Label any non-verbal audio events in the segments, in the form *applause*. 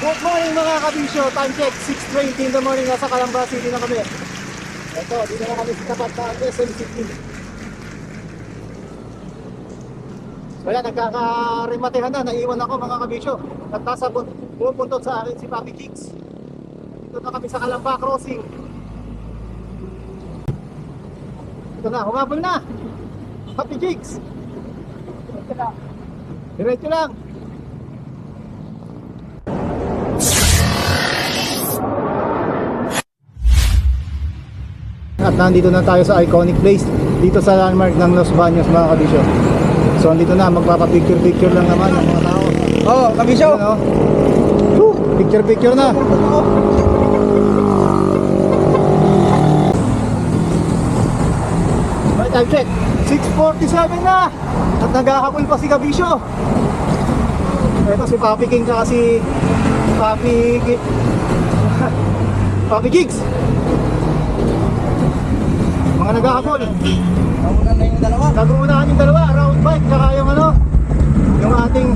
Good morning mga kabisyo. Time check, 6.20 in the morning. Nasa Calamba City na kami. Ito, dito na kami sa tapat na SM City. Wala, nagkakarimatehan na. Naiwan ako mga kabisyo. At nasa pun- pumupuntot sa akin si Papi Kicks. Dito na kami sa Calamba Crossing. Ito na, humabol na. Papi Kicks. Diretso lang. Nandito na tayo sa iconic place dito sa landmark ng Los Baños mga kabisyo. So andito na magpapapicture-picture lang naman ang mga tao. Oh, kabisyo. Ano? Woo! Picture-picture na. May time check. 6.47 na. At naghahabol pa si Kabisyo. Ito si Papi King tsaka si Papi *laughs* Papi Gigs. Mga naghahabol. Nauna na yung dalawa. Naguunahan yung dalawa, round bike, tsaka yung ano, yung ating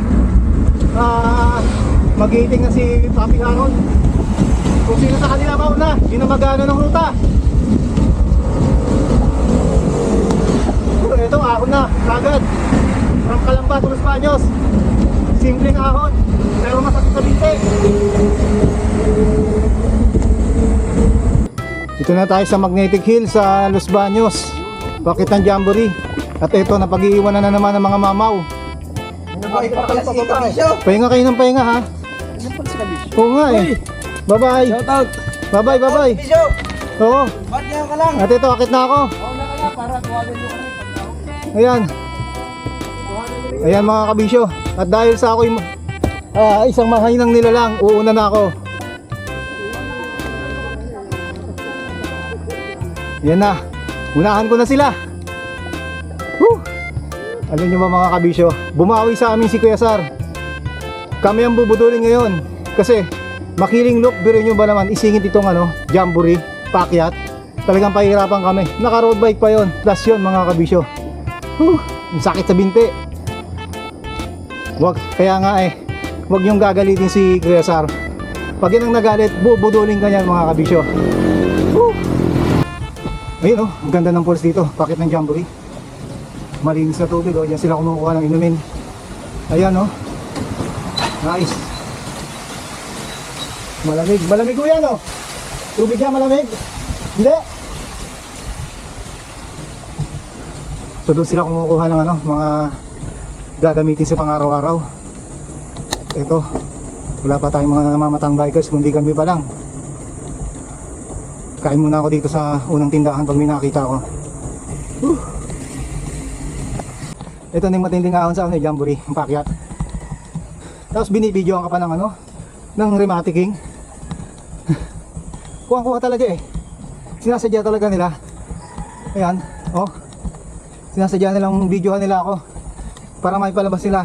ah magiting na si Papi Harold. Kung sino sa kanila mauna, yun ang magano ng ruta. Pero ito, ahon na, kagad. From Calamba to Los Baños. Simpleng ahon, pero masakit sa binte. Dito na tayo sa Magnetic Hill sa Los Baños. Bakit ng Jamboree? At ito, napag-iiwanan na naman ng mga mamaw. Kabisyo. Pahinga kayo ng pahinga ha. Ano? Oo nga eh. Bye-bye. Bye-bye, bye-bye. Oo. At ito, akit na ako. Ayan. Ayan mga kabisyo. At dahil sa ako'y ah, isang mahinang nilalang, uuna na ako. Yan na. Unahan ko na sila. Woo! Alam nyo ba mga kabisyo, bumawi sa amin si Kuya Sar. Kami ang bubudulin ngayon. Kasi makiling loop, biro nyo ba naman, isingit itong ano, jamboree, pakyat. Talagang pahirapan kami. Naka road bike pa yon. Plus yun mga kabisyo. Whew, ang sakit sa binti. Wag, kaya nga eh, wag yung gagalitin si Kuya Sar. Pag yan ang nagalit, bubudulin ka niyan mga kabisyo. Ayun oh, ganda ng pools dito. Pakit ng jamboree. Malinis na tubig oh. Diyan sila kumukuha ng inumin. Ayan oh. Nice. Malamig. Malamig ko yan oh. Tubig yan malamig. Hindi. So doon sila kumukuha ng ano, mga gagamitin sa pang-araw-araw. Ito, wala pa tayong mga namamatang bikers, kundi kami pa lang. Kain muna ako dito sa unang tindahan pag may nakita ko. Whew. Ito na yung matinding ahon sa ano, jamboree, ang pakyat. Tapos binibidyoan ka pa ng ano, ng rematicking. *laughs* Kuha-kuha talaga eh. Sinasadya talaga nila. Ayan, oh. Sinasadya nilang videohan nila ako para may palabas sila.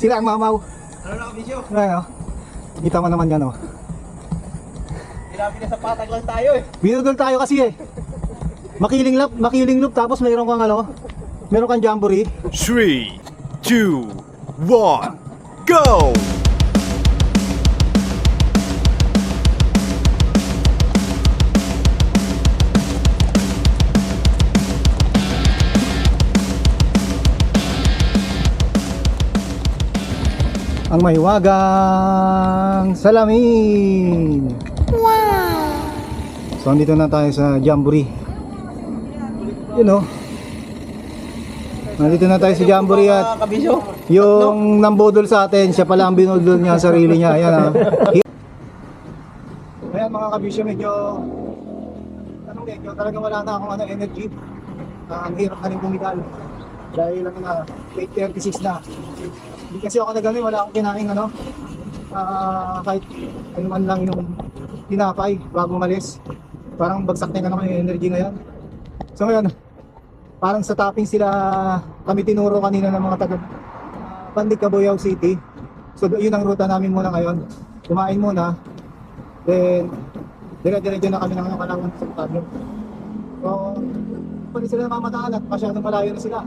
Sila ang mamaw. Ano na kabisyo? Ayan, oh. Kita mo naman yan, oh. Grabe na sa patag lang tayo eh. Binudol tayo kasi eh. Makiling loop, makiling loop tapos mayroon kang ano, meron kang jamboree. Three, two, one, go! ang mahiwagang salamin. Wow! So, andito na tayo sa Jamboree. Yun know. Nandito na tayo sa Jamboree at yung nambudol sa atin, siya pala ang binudol niya sa sarili niya. Ayan ah. Ayan mga kabisyo, medyo anong medyo, talagang wala na akong ano, energy. Ah, ang hirap na rin bumigal. Dahil ano na, 8.36 na. Hindi kasi ako nagano, wala akong kinain ano. Ah, kahit ano man lang yung tinapay bago umalis. Parang bagsak na ano, yung energy ngayon. So ngayon, parang sa topping sila kami tinuro kanina ng mga taga Pandig Cabuyao City. So yun ang ruta namin muna ngayon. Kumain muna. Then dire-diretso na kami ng ano kalangan sa Pablo. So pwede sila mamataan at masyadong malayo na sila.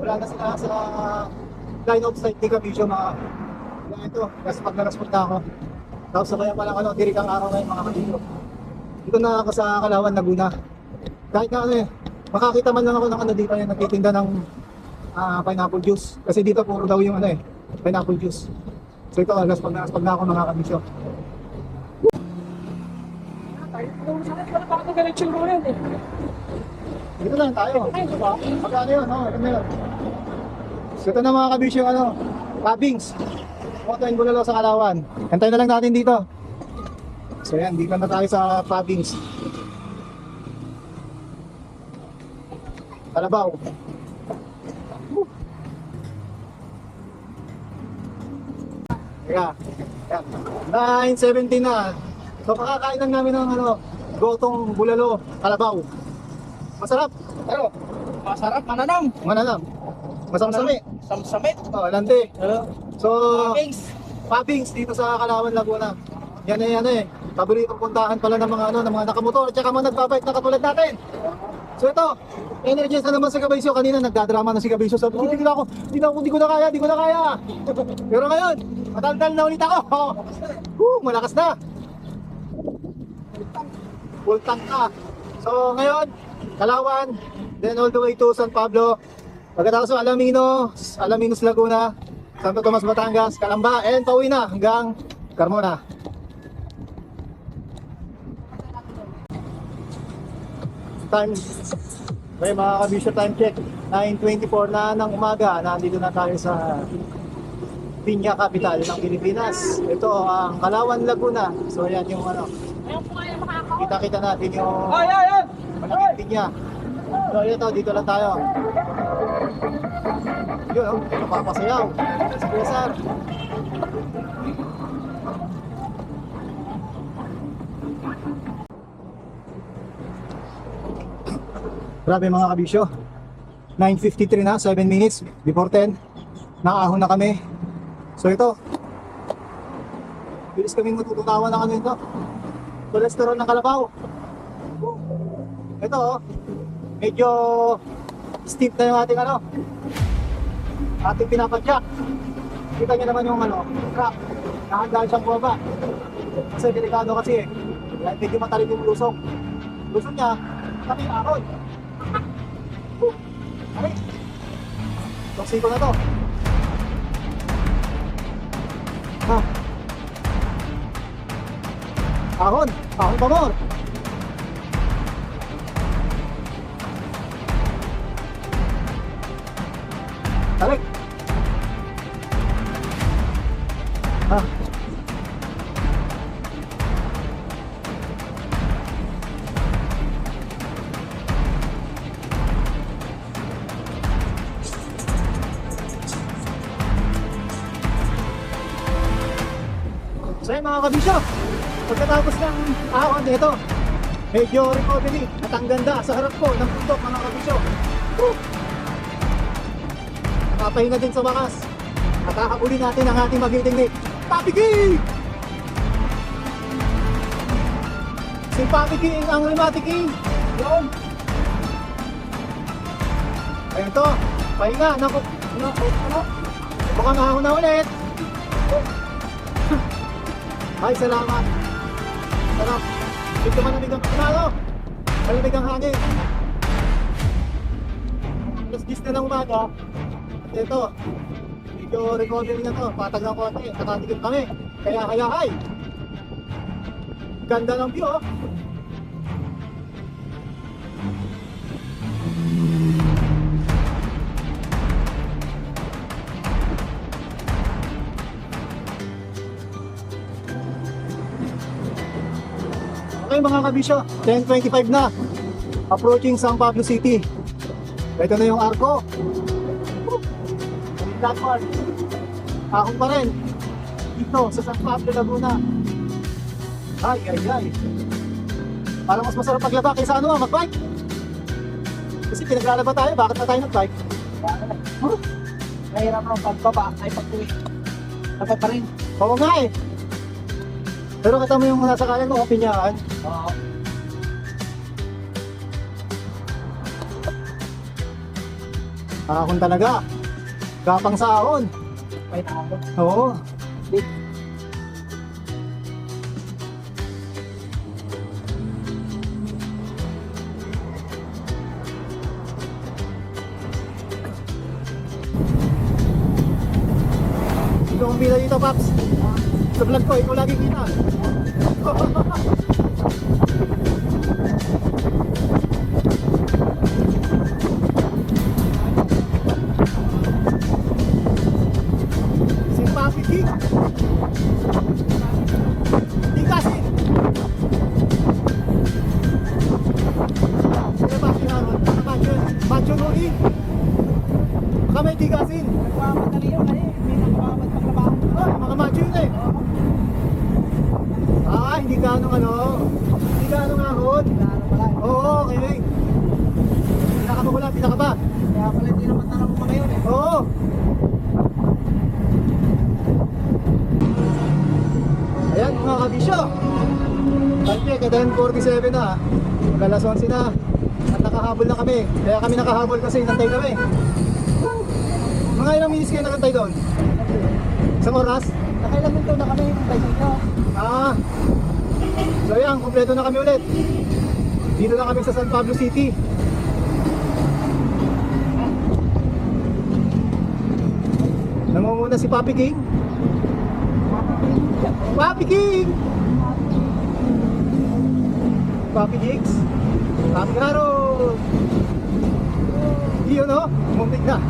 Wala na sila sa line of sight ni Camisyo mga Kaya ito, kasi pag narasport na ako, Tapos sa kaya palang ano, tirik ang araw ngayon mga kabisyo. Dito na ako sa Kalawan, Laguna. Kahit na ano eh, makakita man lang ako ng ano dito yung nagtitinda ng ah, pineapple juice. Kasi dito puro daw yung ano eh, pineapple juice. So ito, alas pag na, pag na ako mga kabisyo. Dito lang tayo. Magkano yun? Ito na yun. Ito na mga kabisyo, ano, Pabings. Motoin Bulalo sa Kalawan. Antayin na lang natin dito. So yan, dito na tayo sa Pabings. Kalabaw. Teka, yan. 9.17 na. So kakakain lang namin ng ano, gotong bulalo, kalabaw. Masarap. Pero, Masarap, mananong. Mana lang. Masamsami. Samsamit. Oh, lante. So, Pings. Pabings dito sa Kalawan, Laguna. Yan eh, yan eh. Paboritong puntahan pala ng mga ano, ng mga nakamotor at saka mga nagbabike na katulad natin. So ito, energy na naman sa Gabaysyo. Kanina nagdadrama na si Gabaysyo. Sabi ko, hindi na ako, hindi na ako, hindi ko na kaya, hindi ko na kaya. Pero ngayon, mataldal na ulit ako. *laughs* Woo, malakas na. Full tank na. So ngayon, Kalawan, then all the way to San Pablo. Pagkatapos ng Alamino, Alaminos Laguna, Santo Tomas Batangas, Calamba, and pauwi na hanggang Carmona. Time, okay mga kabisyo time check, 9.24 na ng umaga, nandito na tayo sa Pinya Capital ng Pilipinas. Ito ang Kalawan, Laguna. So yan yung ano, kita-kita natin yung malaking pinya. So ito, dito lang tayo. Yun, oh, napapasayaw. Si Kuya Sar. Grabe mga kabisyo. 9.53 na, 7 minutes before 10. Nakaahon na kami. So ito. Bilis kaming matututawan na kami ito. Cholesterol ng kalabaw. Ito oh. Medyo steep na yung ating ano. Ating pinapadyak. Kita niyo naman yung ano, crack. Nakandaan siyang bumaba. Kasi delikado kasi eh. Dahil medyo matalim yung lusong. Lusong niya, kami ahon. Boom. Ay! Itong siko na to. Ha? Ahon! Ahon pa So yun mga kabisyo, pagkatapos ng ahon nito, medyo recovery at ang ganda sa harap ko ng bundok mga kabisyo. Woo! Papahinga din sa wakas. At kakabuli natin ang ating magiting ni Papi King! Si Papi King ang Limati King. Yun. Ayun to. Pahinga. Naku. Naku. Naku. Mukhang ahon na ulit. Ay, salamat. Sarap. Dito malamig ang pinalo. Malamig ang hangin. Alas 10 na ng umaga. At ito, medyo recovery na to. Patag ng konti. Nakatikip kami. Kaya kaya ay. Ganda ng view oh. Okay mga kabisyo, 10.25 na. Approaching San Pablo City. Ito na yung arko. Platform. Ahon pa rin. Dito sa San Pablo, Laguna. Ay, ay, ay. Parang mas masarap maglaba kaysa ano, magbike. Kasi pinaglalaba tayo, bakit na tayo nagbike? Huh? Mahirap ng pagbaba ay pagtuwi. Dapat pa rin. Oo nga eh. Pero kita mo yung nasa kanan mo, pinyahan. Oo. Ahon talaga. Gapang sa ahon. May nakakot. Oo. Sa vlog ko, ikaw lagi kita. *laughs* Magalas 11 na. At nakahabol na kami. Kaya kami nakahabol kasi nantay kami. Mga ilang minutes kayo nakantay doon? Isang oras? Nakailan minto na kami nyo. Ah. So yan, kompleto na kami ulit. Dito na kami sa San Pablo City. Namumuna si Papi King. Papi King! Papi Jigs. Papi Harold. Yun o, muntik na.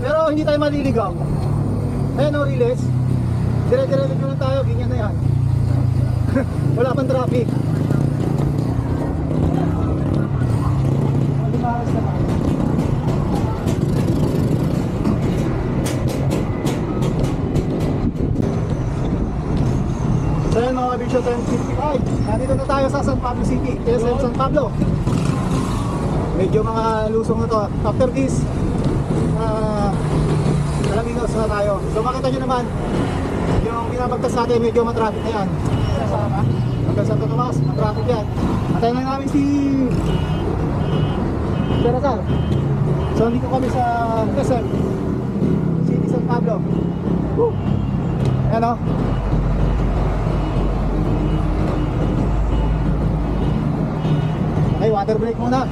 Pero hindi tayo maliligaw. Ayan o, Riles. Dire-diretso lang tayo, ganyan na yan. *laughs* Wala pang traffic. Yan mga kabisyo, 10.55. Nandito na tayo sa San Pablo City, SM San Pablo. Medyo mga lusong na to. After this, uh, Alaminos na tayo. So makita nyo naman, yung pinabagtas natin, medyo matraffic na yan. Hanggang Santo Tomas, matraffic yan. Atayin lang namin si Terasal. So dito kami sa SM City San Pablo. Woo! Ayan o. Ay, water break muna.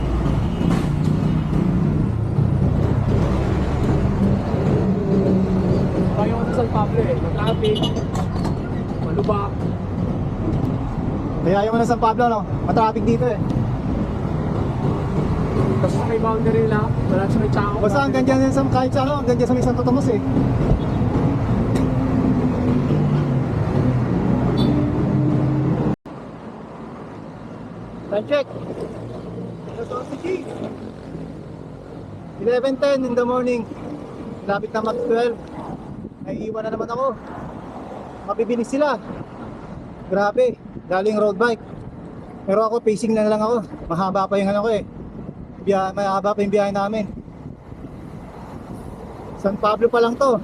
Tayo sa San Pablo eh. Traffic. Malubak. Kaya ayaw mo na San Pablo, no? Matraffic dito eh. Tapos sa may boundary lang. Wala sa may tsako. Basta hanggang dyan yan sa kahit sa ano, hanggang dyan sa may Santo Tomas eh. Time check. Quezon City. 11.10 in the morning. Lapit na mag 12. Naiiwan na naman ako. Mabibilis sila. Grabe. Galing road bike. Pero ako pacing na lang ako. Mahaba pa yung ano ko eh. Biya, mahaba pa yung biyahe namin. San Pablo pa lang to.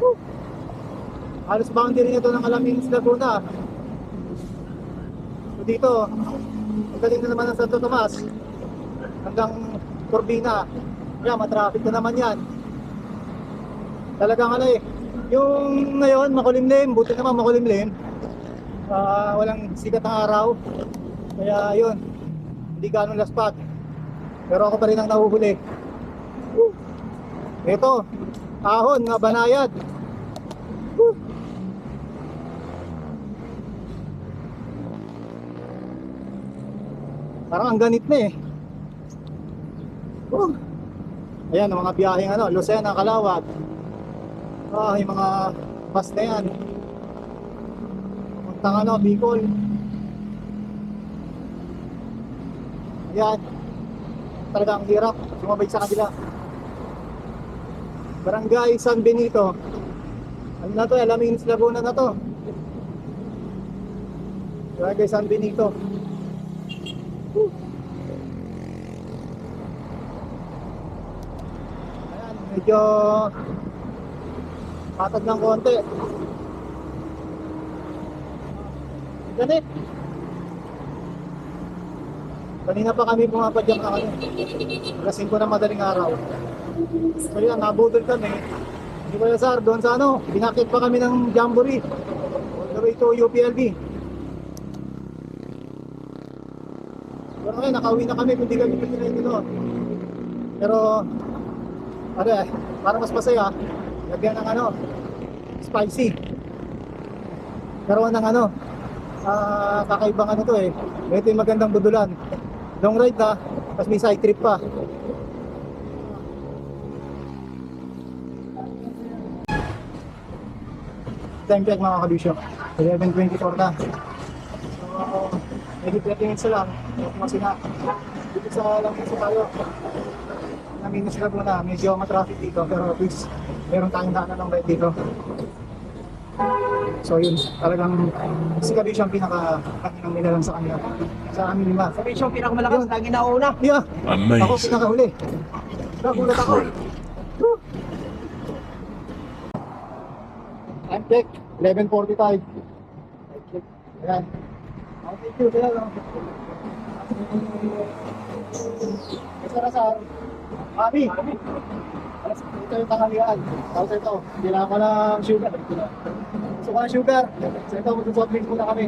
Woo! Halos boundary nito ng Alamins, Laguna. So dito, ang galing na naman ng Santo Tomas. Hanggang Corbina. Yan, matraffic na naman yan. Talagang ano eh. Yung ngayon, makulimlim. Buti naman makulimlim. Ah, walang sikat ng araw. Kaya yun, hindi ganong laspat. Pero ako pa rin ang nahuhuli. Ito, ahon nga banayad. Parang ang ganit na eh. Woo! Ayan, ang mga biyaheng ano, Lucena, Calawat. Ah, yung mga bus na yan. Puntang ano, Bicol. Ayan. Talagang hirap sumabay sa kanila. Barangay San Benito. Ano na to? Alamins Laguna na to. Barangay San Benito. Woo. Ayan, medyo patag ng konti. Ganit. Kanina pa kami pumapadyak na kami. Alas 5 na madaling araw. So yan, nabudol kami. Di ba Sar, doon sa ano, binakit pa kami ng Jamboree. On the way to UPLB. Pero ngayon, nakauwi na kami, hindi kami pinilay doon. Pero, ano eh, para mas masaya, lagyan ng ano, spicy. Karoon ng ano, ah kakaibang ano to eh. Ito yung magandang budulan. Long ride na, tapos may side trip pa. Time check mga kabisyo. 11.24 na. So, medyo 30 minutes lang. Kasi na, dito sa lang sa tayo. Naminis sila muna. Medyo matraffic dito. Pero at least, meron tayong daanan ng ride dito. So yun, talagang si Kabisyo ang pinaka kaninang nilalang sa kanila. Sa amin lima. Sabi siya, pinakamalakas, lagi na una. Yeah, ako Amazing. pinakahuli. Nagulat ako. Woo! Time check, 11.45. Ayan. Oh, thank you, sila lang. Kasi Rasar, Mami, alas ito yung tanghalian. Tapos ito, kailangan ko ng sugar. Gusto ko ng sugar. So ito, mag-soft drinks muna kami.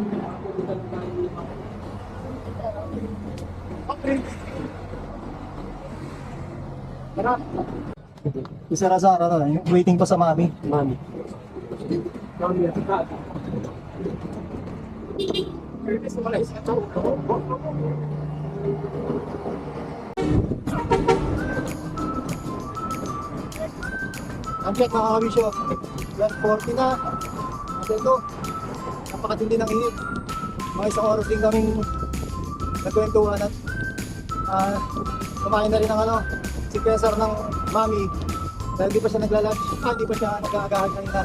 Soft drinks. Tara. Isa Razar, ano, yung waiting pa sa mami. Mami. Ang check mga kabisyo, plus 40 na. At ito, napakatindi ng init. Mga isang oras din kaming nagkwentuhan at ah, kumain na rin ng ano, si Cesar ng mami dahil di pa siya naglalunch, ah, di pa siya nag-aagahan kanina.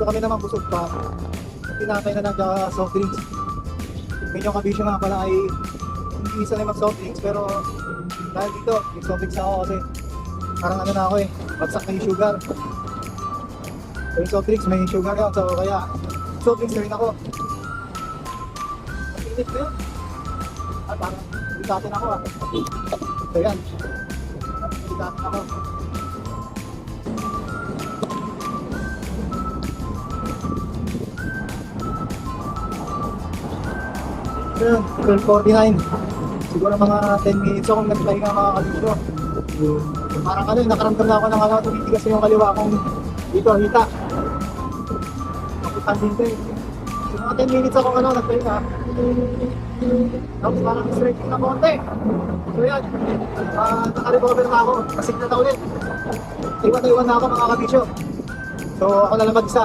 So kami naman busog pa. Tinatay na lang tsaka soft drinks. Medyo kabisyo nga pala ay hindi sanay mag soft drinks pero dahil dito, mag soft drinks ako kasi parang ano na ako eh, bagsak na yung sugar. So yung soft drinks may sugar yun, so kaya soft drinks na rin ako. Ang init na yun. At parang bitatin ako ah. So yan. Bitatin ako. Yun, 12.49. Siguro mga 10 minutes akong nagpahinga mga kalibro. Parang ano, nakaramdam na ako ng ano, tumitigas yung kaliwa kong dito, hita. Kapitan din eh. So, mga 10 minutes akong ano, nagpahinga. Tapos parang stretching na konti. So yan, uh, nakarecover na ako. Kasig na ulit. Iwan na iwan na ako mga kabisyo. So ako na lang mag-isa.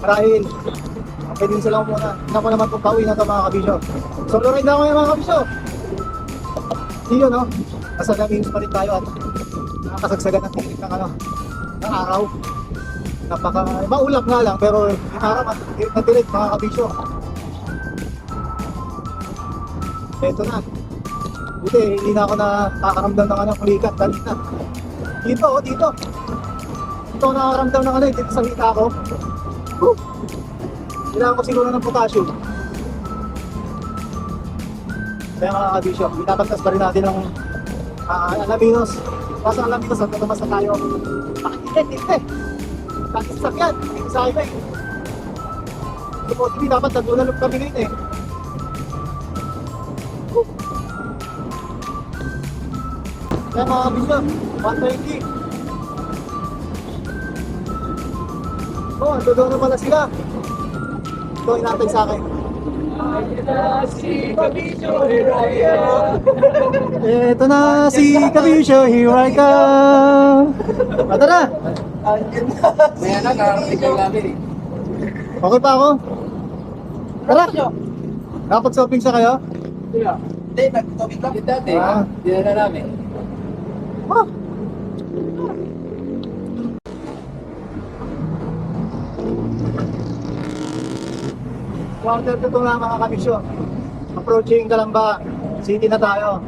Marahil, din sila muna. Hindi ako naman kung pauwi na ito mga kabisyo. Solo ride na ako yung mga kabisyo. Hindi yun, no? Nasa lamins pa rin tayo at nakakasagsagan ng tinik ng ano, ng araw. Napaka, maulap nga lang, pero yung araw, matirik mga kabisyo. Eto na. Buti, hindi na ako nakakaramdam ng ano, kulikat. Dali na. Dito, oh, dito. Dito ako nakakaramdam ng ano, eh, dito sa hita ko. Woo! Kailangan ko siguro ng potassium. Kaya mga kabisyo, itapagtas pa rin natin ng uh, alaminos. Kaso alaminos, at tumas na tayo. Pakikit, hindi. Bakit sakyan? Hindi sa highway. Supposedly, dapat nagulalob kami ngayon eh. Woo! Kaya mga kabisyo, 120. Oh, doon na pala sila. Ito, inatay sa akin. Ito na si Kabisyo, here I come. Ah, tara. May anak, nakarating namin eh. Okay pa ako. Tara. Nakapag-shopping sa kayo? Hindi, nag-topic lang. Hindi dati, Ah. dinala namin. Ah. Quarter to two na mga kabisyo. Approaching Calamba City na tayo.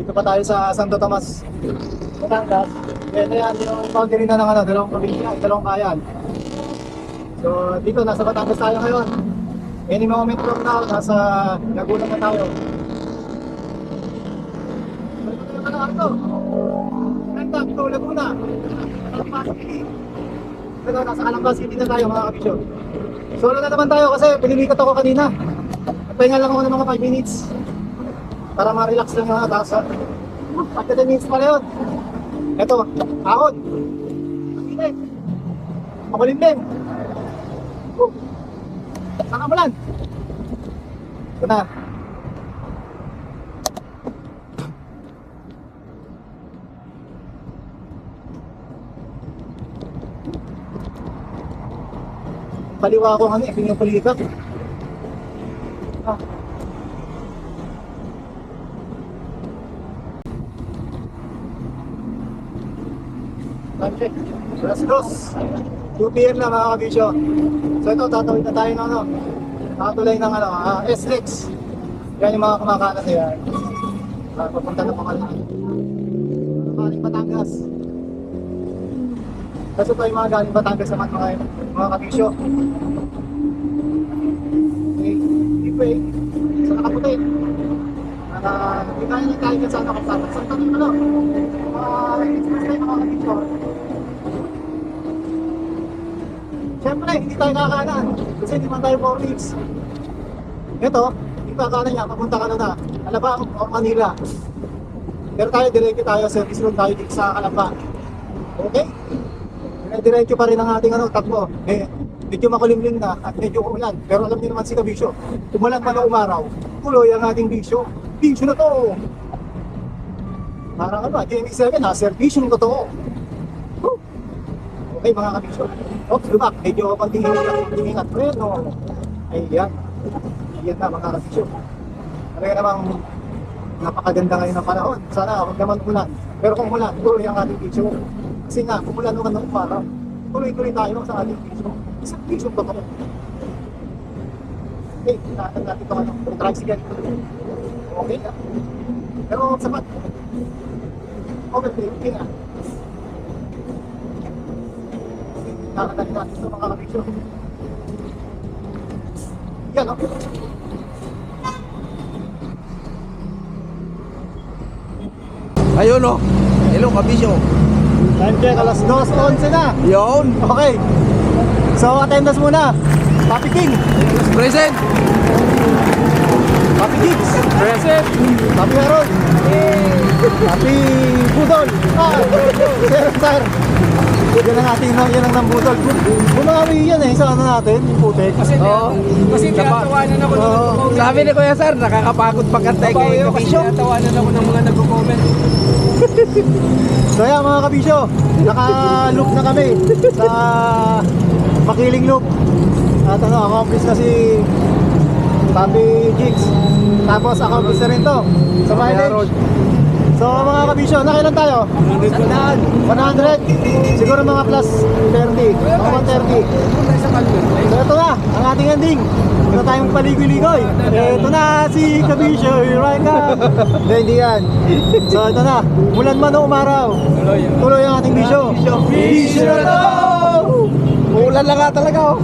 Dito pa tayo sa Santo Tomas. Batangas. Yan yan, yung boundary na ng ano, dalawang probinsya, dalawang bayan. So dito, nasa Batangas tayo ngayon. Any moment from now, nasa Laguna na tayo. Ano na ito? Ganda, ito, Laguna. Calamba City. Ito, nasa Calamba City na tayo mga kabisyo. Solo na naman tayo kasi pinilikat ako kanina. Nagpahinga lang ako ng mga 5 minutes. Para ma-relax lang yung mga tasa. Pagka 10 minutes pala yun. Ito, ahon. Ang init. Makulimlim. Oh. Saan ka mulan? Ito na. Kaliwa ko ano, eh, yung palikat. Ah. Check. Alas dos. 2 p.m. na mga kabisyo. So ito, tatawid na tayo ng ano, nakatulay ng ano, ah, S-Lex. Yan yung mga kumakalat na yan. Ah, papunta na pakalang. Galing Batangas. Kasi ito yung mga galing Batangas naman mga, mga kabisyo. Okay, anyway, sa nakaputi. Ah, hindi tayo sa ano kapsat. Sa tanong ano, mga express tayo mga kabisyo. Siyempre, hindi tayo kakanan. Kasi hindi man tayo 4 weeks. Ito, yung kakanan niya, papunta ka na na. Alabang o Manila. Pero tayo, diretso tayo, service road tayo dito sa Alabang. Okay? Diretso pa rin ang ating ano, takbo. Eh, medyo makulimlim na at medyo umulan. Pero alam niyo naman si Kabisyo, umulan pa na umaraw, tuloy ang ating bisyo. Bisyo na to! Parang ano, GME7 ha, servisyo na totoo. Woo! Okay mga kabisyo. Oops, lumak. Medyo konting hingat, konting hingat. Bueno. Ayan. Ayan na mga kabisyo. Talaga namang napakaganda ngayon ng panahon. Sana huwag naman ulan. Pero kung ulan, tuloy ang ating bisyo. Kasi nga, kung ulan naman ng umaraw, tuloy-tuloy tayo sa ating bisyo. Isang bisyo ba kami? Okay, tinatan natin ito ano, yung tricycle. Okay na. Pero sapat. Okay, okay na. Nakakadali natin ito mga kabisyo. Yan o. Ayun o. Hello, kabisyo. Time check, alas 2.11 na. Yun. Okay. So, attendance muna. Papi King. Present. Papi Gigs. Present. Papi Harold. Papi Budol. Ah, sir, sir. Yan ang ating yan ang nambudol. Bumawi yan eh sa ano natin, yung putek. Kasi, Oo. kasi tinatawanan ako ng Oo. nagko-comment. Sabi ni Kuya Sir, nakakapagod pagkantay Totoo kay yun, kasi tinatawanan ako ng mga nagko-comment. *laughs* So yan mga kabisyo, naka-loop na kami sa Makiling Loop. At ano, accomplice na si Papi Jigs. Tapos accomplice na rin to sa mileage. So mga kabisyo, nakailan tayo? 100. Siguro mga plus 30, mga 130. So ito na, ang ating ending. Ito tayong paligoy-ligoy. Ito na si Kabisyo, here I come. Hindi, hindi yan. So ito na, mulan man o umaraw. Tuloy ang ating bisyo. Bisyo na to! Ulan lang nga talaga oh.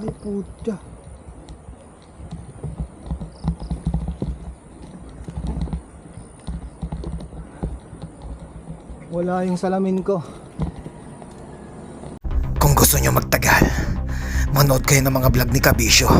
Ay puta. Wala yung salamin ko. Gusto nyo magtagal, manood kayo ng mga vlog ni Kabisyo.